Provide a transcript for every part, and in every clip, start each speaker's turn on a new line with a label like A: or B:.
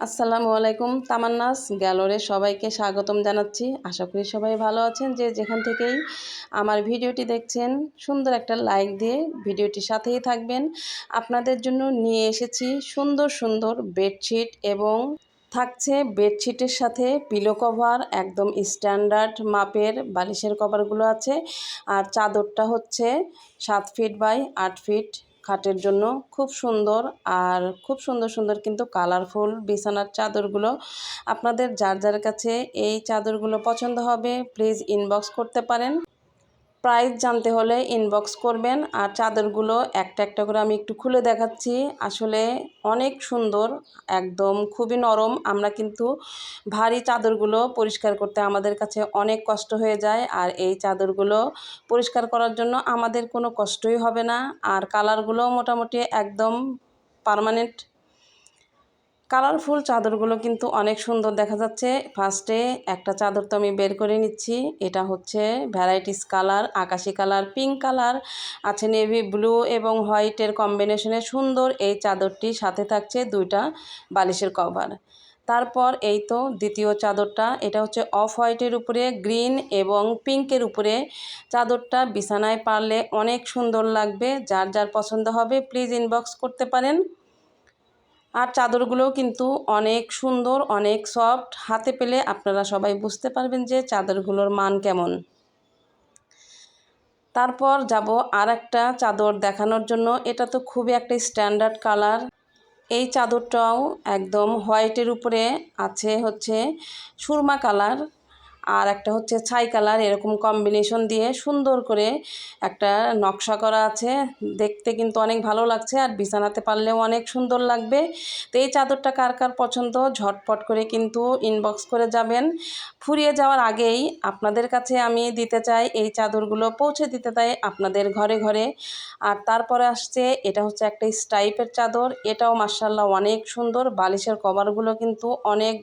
A: আসসালামু আলাইকুম, তামান্নাস গ্যালোরে সবাইকে স্বাগতম জানাচ্ছি। আশা করি সবাই ভালো আছেন। যে যেখান থেকেই আমার ভিডিওটি দেখছেন, সুন্দর একটা লাইক দিয়ে ভিডিওটির সাথেই থাকবেন। আপনাদের জন্য নিয়ে এসেছি সুন্দর সুন্দর বেডশিট এবং থাকছে বেডশিটের সাথে পিলো কভার একদম স্ট্যান্ডার্ড মাপের বালিশের কভারগুলো আছে। আর চাদরটা হচ্ছে সাত ফিট বাই আট ফিট খাটের জন্য খুব সুন্দর আর খুব সুন্দর সুন্দর কিন্তু কালারফুল বিছানার চাদরগুলো। আপনাদের যার যার কাছে এই চাদরগুলো পছন্দ হবে প্লিজ ইনবক্স করতে পারেন। প্রাইস জানতে হলে ইনবক্স করবেন আর চাদরগুলো একটা একটা করে আমি একটু খুলে দেখাচ্ছি। আসলে অনেক সুন্দর, একদম খুবই নরম। আমরা কিন্তু ভারী চাদরগুলো পরিষ্কার করতে আমাদের কাছে অনেক কষ্ট হয়ে যায় আর এই চাদরগুলো পরিষ্কার করার জন্য আমাদের কোনো কষ্টই হবে না। আর কালারগুলো মোটামুটি একদম পারমানেন্ট কালারফুল চাদরগুলো কিন্তু অনেক সুন্দর দেখা যাচ্ছে। ফার্স্টে একটা চাদর তো আমি বের করে নিচ্ছি। এটা হচ্ছে ভ্যারাইটিস কালার আকাশি কালার পিঙ্ক কালার আছে নেভি ব্লু এবং হোয়াইটের কম্বিনেশনে সুন্দর। এই চাদরটি সাথে থাকছে দুইটা বালিশের কভার তারপর এই তো দ্বিতীয় চাদরটা, এটা হচ্ছে অফ হোয়াইটের উপরে গ্রিন এবং পিঙ্কের উপরে। চাদরটা বিছানায় পারলে অনেক সুন্দর লাগবে। যার যার পছন্দ হবে প্লিজ ইনবক্স করতে পারেন। আর চাদরগুলোও কিন্তু অনেক সুন্দর, অনেক সফট। হাতে পেলে আপনারা সবাই বুঝতে পারবেন যে চাদরগুলোর মান কেমন। তারপর যাব আর একটা চাদর দেখানোর জন্য। এটা তো খুবই একটা স্ট্যান্ডার্ড কালার। এই চাদরটাও একদম হোয়াইটের উপরে আছে হচ্ছে সুরমা কালার। আর একটা হচ্ছে ছাই কালার, এরকম কম্বিনেশন দিয়ে সুন্দর করে একটা নকশা করা আছে। দেখতে কিন্তু অনেক ভালো লাগছে আর বিছানাতে পারলেও অনেক সুন্দর লাগবে। তো এই চাদরটা কার কার পছন্দ? ঝটপট করে কিন্তু ইনবক্স করে যাবেন। ফুরিয়ে যাওয়ার আগেই আপনাদের কাছে আমি দিতে চাই এই চাদরগুলো পৌঁছে দিতে চাই আপনাদের ঘরে ঘরে। আর তারপরে আসছে, এটা হচ্ছে একটা স্টাইপের চাদর, এটাও মার্শাল্লাহ অনেক সুন্দর। বালিশের কভারগুলো কিন্তু অনেক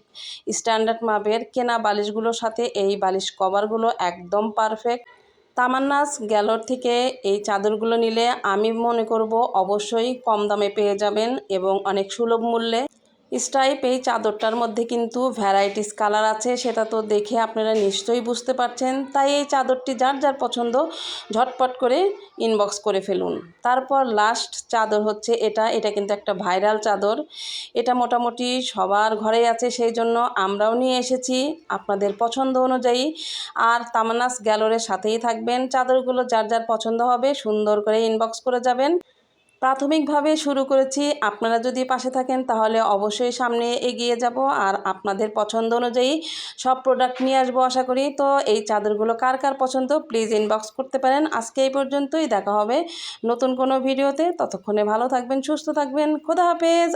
A: স্ট্যান্ডার্ড মাপের। কেনা বালিশগুলোর সাথে এই বালিশ কভারগুলো একদম পারফেক্ট তামান্নাস গ্যালোর থেকে এই চাদরগুলো নিলে আমি মনে করব অবশ্যই কম দামে পেয়ে যাবেন এবং অনেক সুলভ মূল্যে স্টাইপ এই চাদরটার মধ্যে কিন্তু ভ্যারাইটিস কালার আছে, সেটা তো দেখে আপনারা নিশ্চয়ই বুঝতে পারছেন। তাই এই চাদরটি যার যার পছন্দ, ঝটপট করে ইনবক্স করে ফেলুন। তারপর লাস্ট চাদর হচ্ছে এটা এটা কিন্তু একটা ভাইরাল চাদর। এটা মোটামুটি সবার ঘরেই আছে, সেই জন্য আমরাও নিয়ে এসেছি আপনাদের পছন্দ অনুযায়ী। আর তামানাস গ্যালোরের সাথেই থাকবেন, চাদরগুলো যার যার পছন্দ হবে সুন্দর করে ইনবক্স করে যাবেন। প্রাথমিকভাবে শুরু করেছি, আপনারা যদি পাশে থাকেন তাহলে অবশ্যই সামনে এগিয়ে যাব আর আপনাদের পছন্দ অনুযায়ী সব প্রোডাক্ট নিয়ে আসব আশা করি। তো এই চাদরগুলো কার কার পছন্দ প্লিজ ইনবক্স করতে পারেন। আজকে এই পর্যন্তই, দেখা হবে নতুন কোনো ভিডিওতে। ততক্ষণে ভালো থাকবেন, সুস্থ থাকবেন। খোদা হাফেজ